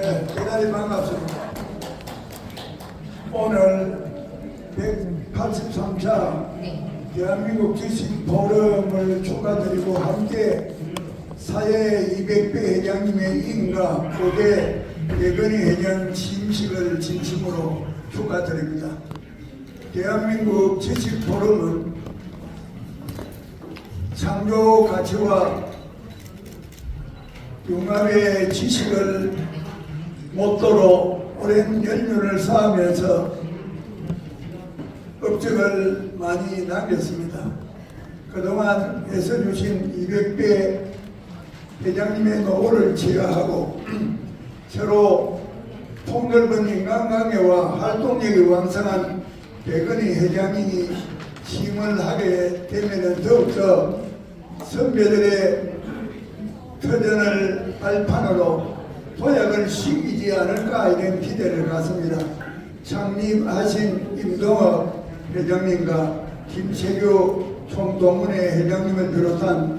네, 대단히 반갑습니다. 오늘 183차 네. 대한민국 주식 포럼을 축하드리고 함께 사회 200배 회장님의 인가 고대 예건희 회장 취임식을 진심으로 축하드립니다. 대한민국 주식 포럼은 창조 가치와 융합의 지식을 모토로 오랜 연륜을 쌓으면서 업적을 많이 남겼습니다. 그동안 애써주신 200배 회장님의 노고를 제어하고 새로 폭넓은 인간관계와 활동력이 왕성한 백은희 회장님이 힘을 하게 되면 더욱더 선배들의 터전을 발판으로 도약을 시키지 않을까 이런 기대를 갖습니다. 창립하신 임동혁 회장님과 김세규 총동문회 회장님을 비롯한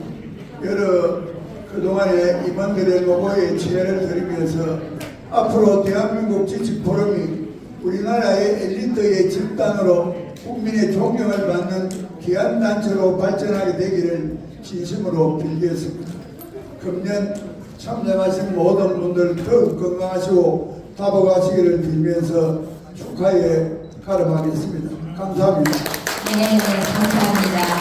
여러 그동안의 임원들의 노고에 지혜를 드리면서 앞으로 대한민국 지식 포럼이 우리나라의 엘리트의 집단으로 국민의 존경을 받는 귀한 단체로 발전하게 되기를 진심으로 빌겠습니다. 금년 참여하신 모든 분들 더욱 건강하시고 다복하시기를 빌면서 축하에 가름하겠습니다. 감사합니다. 네, 네, 감사합니다.